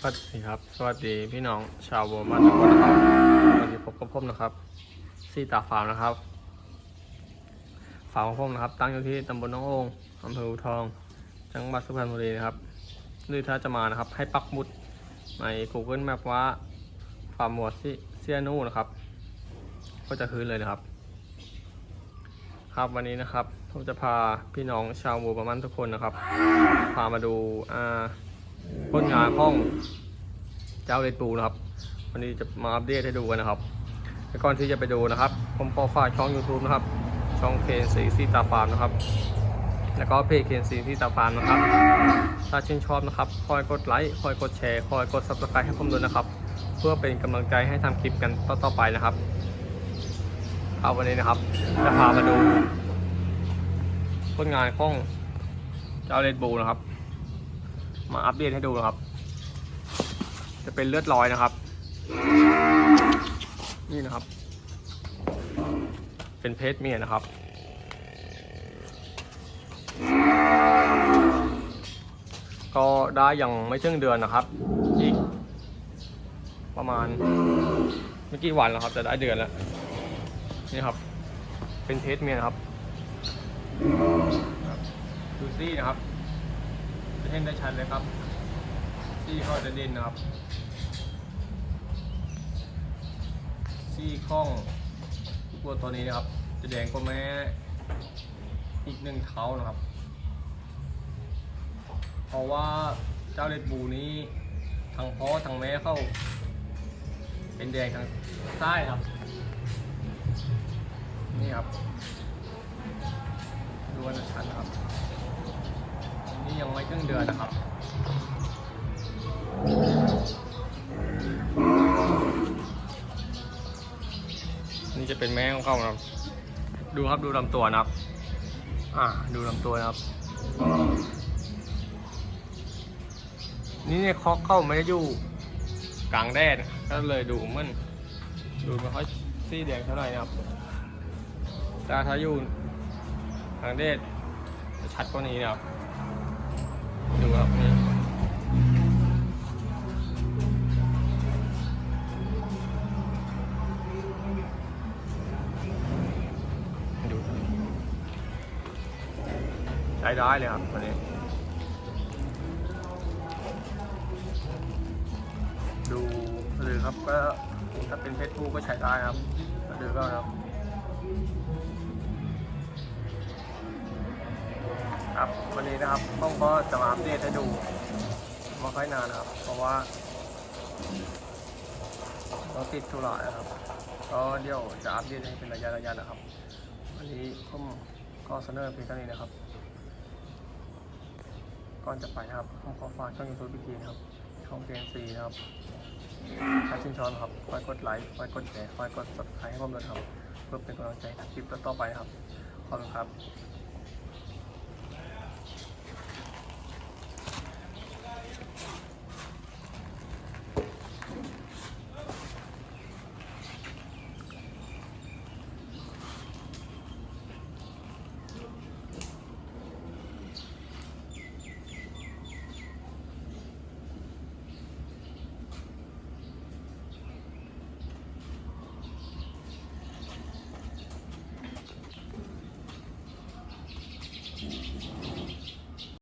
สวัสดีครับ สวัสดีพี่น้องชาวบัวมันทุกคนนะครับวันนี้พบกับผมนะครับซีตาฟาร์มนะครับฟาร์มของผมนะครับ ตั้งอยู่ที่ตำบลน้องโองอำเภออูทอง จังหวัดสุพรรณบุรีนะครับหรือถ้าจะมานะครับ ให้ปักหมุดใน Google Map ว่าฟาร์มหมวดที่เซียนูนะครับ ก็จะขึ้นเลยนะครับ ครับวันนี้นะครับผมจะพาพี่น้องชาวบัวประมันทุกคนนะครับ พามาดูอ่า ผลงานของเจ้าเรดบูนะครับ วันนี้จะมาอัปเดตให้ดูกันนะครับแต่ก่อนที่จะไปดูนะครับ ผมขอฝากช่อง YouTube นะครับ ช่องเคนซีซีตาฟาร์มนะครับ แล้วก็เพจเคนซีซีตาฟาร์มนะครับ ถ้าชื่นชอบนะครับ คอยกดไลค์ คอยกดแชร์ คอยกด subscribe ให้ผมด้วยนะครับ เพื่อเป็นกำลังใจให้ทำคลิปกันต่อๆไปนะครับ เอาวันนี้นะครับจะพามาดูผลงานของเจ้าเรดบูนะครับ มาอัปเดตให้ดูนะครับ จะเป็นเลือดลอยนะครับ นี่นะครับ เป็นเพศเมียนะครับ ก็ได้ยังไม่ถึงเดือนนะครับ อีก ประมาณไม่กี่วันแล้วครับจะได้เดือนแล้ว นี่ครับ เป็นเพศเมียนะครับดูซี่นะครับ เห็นได้ชัดเลยครับ ซี่ข้อจะด่นนะครับ ซี่ข้องตัวตัวนี้นะครับ จะแดงกว่าแม่อีกหนึ่งเท้านะครับ เพราะว่าเจ้าเลดบูนี้ทางพ่อทางแม่เข้า เป็นแดงทางใต้ครับ นี่ครับ ยังไม่ครึ่งเดือนนะครับนี่จะเป็นแม่ของเขานะครับ ดูครับดูลำตัวนะครับ อ่าดูลำตัวนะครับ นี่เนี่ยคอกเข้าไม่ได้อยู่กลางแดดก็เลยดูมันดูไม่ค่อยสีแดงเท่าไหร่นะครับแต่ถ้าอยู่กลางแดดจะชัดกว่านี้นะครับ ดูครับนี่ดูใช้ได้เลยครับตัวนี้ ดูหรือครับก็ถ้าเป็นเพชรผู้ก็ใช้ได้ครับหรือก็ครับ ครับวันนี้นะครับต้องก็จะมาอัปเดตให้ดูไมาค่อยนานนะครับ เพราะว่าเราติดธุระนะครับ ก็เดี๋ยวจะอัปเดตให้เป็นระยะระยะนะครับ วันนี้ผมก็เสนอเพียงเท่านี้นะครับ ก่อนจะไปนะครับผมขอฝากช่องยูทูบอีกทีนะครับ ช่องเกนซีนะครับถ้าชื่นชอบนครับคอยกดไลค์คอยกดแชร์คอยกด subscribe ให้ผมด้วยครับ เพื่อเป็นกำลังใจทำคลิปต่อไปครับ ขอบคุณครับ